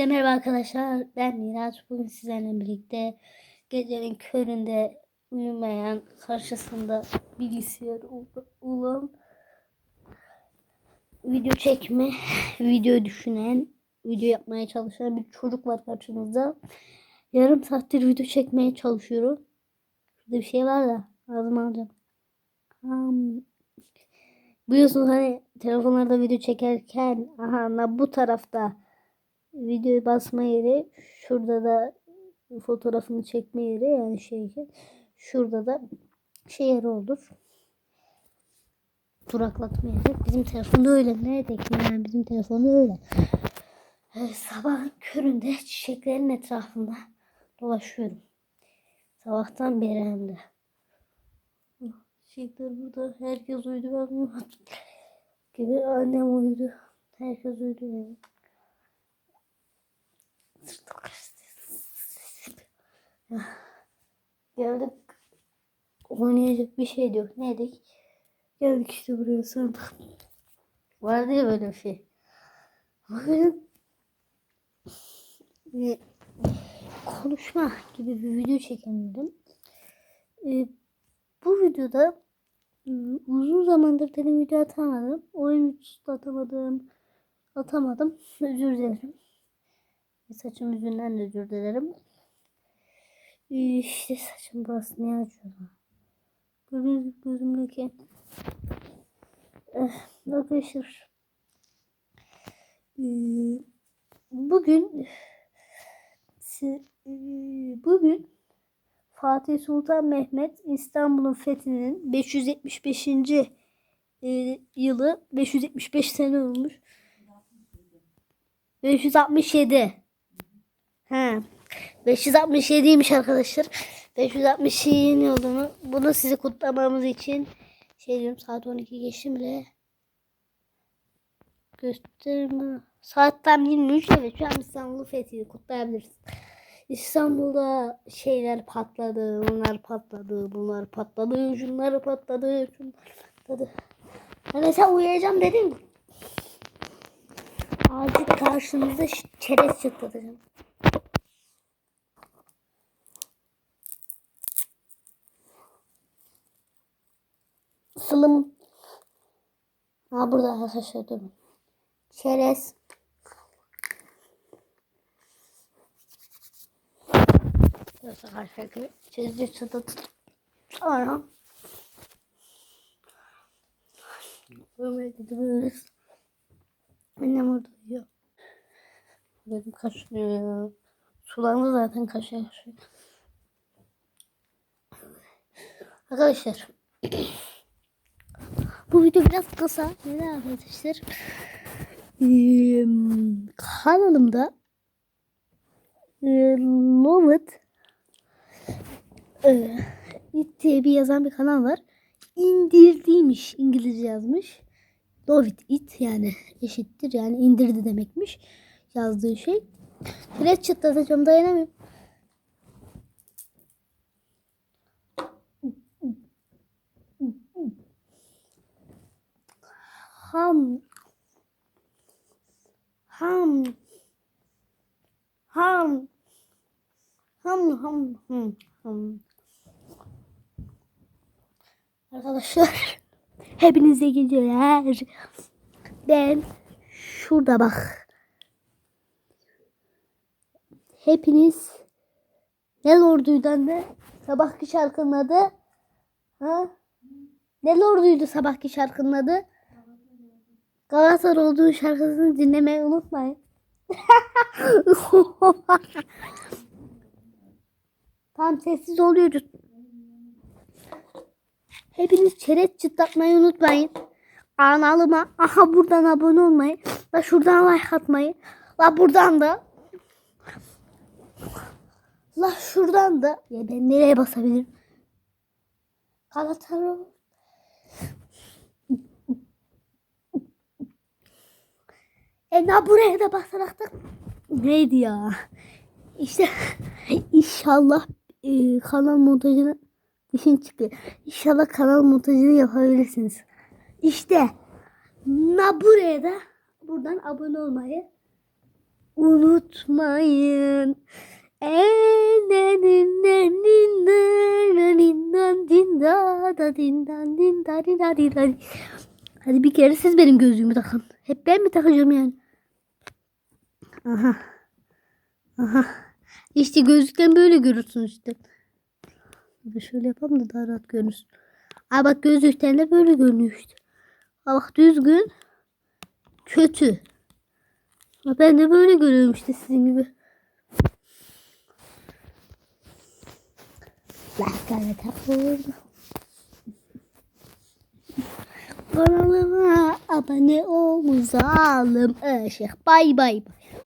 Hepinize merhaba arkadaşlar. Ben Miraç. Bugün sizlerle birlikte gecenin köründe uyumayan karşısında bilgisayar olan video çekme, video düşünen, video yapmaya çalışan bir çocuk var karşınızda. Yarım saattir video çekmeye çalışıyorum. Şurada bir şey var da ağzıma alacağım. Hmm. Biliyorsunuz hani telefonlarda video çekerken aha bu tarafta videoyu basma yeri şurada da fotoğrafını çekme yeri yani şey şurada da şey yeri olur. Duraklatma yeri. Bizim telefonda öyle. Nerede ki yani bizim telefonda öyle. Evet, sabahın köründe çiçeklerin etrafında dolaşıyorum. Sabahtan beri hem de. Çiçekler burada. Herkes uyudu. Ben. Gibi annem uyudu. Herkes uyudu yani. Geldik. Oynayacak bir şey yok. Neydik? Geldik işte buraya sandık. Vardı ya böyle bir şey. Bugün bir konuşma gibi bir video çekemedim. Ee, bu videoda ıı, uzun zamandır dedim video atamadım. Oyun atamadım. Atamadım. Özür dilerim. Saçım yüzünden de özür dilerim. İşte saçım burası ne acıyor? Gördüğünüz gözümdeki. Eh, arkadaşlar. Bugün bugün Fatih Sultan Mehmet İstanbul'un fethinin 575. ee, yılı 575 sene olmuş. 567. Ha. 567'ymiş arkadaşlar. 567 olduğunu bunu size kutlamamız için şey diyorum saat 12 geçti bile. Gösterme. Saat tam 23 evet şu an İstanbul'u fethi kutlayabiliriz. İstanbul'da şeyler patladı, onlar patladı, bunlar patladı, şunlar patladı, şunlar patladı. Ben sen uyuyacağım dedim. Acil karşınızda ş- çerez çıtlatacağım. Sılım. Ha burada arkadaşlar durun. Çerez. Evet arkadaşlar çerezi çıtlatıp sonra. Annem orada uyuyor. Dedim kaşınıyor ya. Sulandı zaten kaşıyor. Arkadaşlar. Bu video biraz kısa. Neden arkadaşlar? Ee, kanalımda e, Lovet e, It diye bir yazan bir kanal var. İndirdiymiş. İngilizce yazmış. Love it, it yani eşittir yani indirdi demekmiş yazdığı şey. Flash çıtlatacağım dayanamıyorum. Ham ham ham ham ham ham ham Arkadaşlar hepinize geceler. Ben şurada bak. Hepiniz ne lorduydu anne? Sabahki şarkının adı? Ha? Ne lorduydu sabahki şarkının adı? Galatasaray olduğu şarkısını dinlemeyi unutmayın. Tam sessiz oluyoruz. Hepiniz çerez çıtlatmayı unutmayın. Kanalıma aha buradan abone olmayı ve şuradan like atmayı ve buradan da la şuradan da ya ben nereye basabilirim? Galatasaray E na buraya da basarak da neydi ya? İşte inşallah e, kanal montajını işin çıktı. İnşallah kanal montajını yapabilirsiniz. İşte na buraya da buradan abone olmayı unutmayın. Hadi bir kere siz benim gözlüğümü takın. Hep ben mi takacağım yani? Aha. Aha. İşte gözlükten böyle görürsün işte. Şöyle yapalım da daha rahat görünsün. Aa bak gözlükten de böyle görünüyor işte. Aa bak düzgün. Kötü. Ama ben de böyle görüyorum işte sizin gibi. Like takıldı. Kanalıma abone ol. Zalim ışık. Bay bay.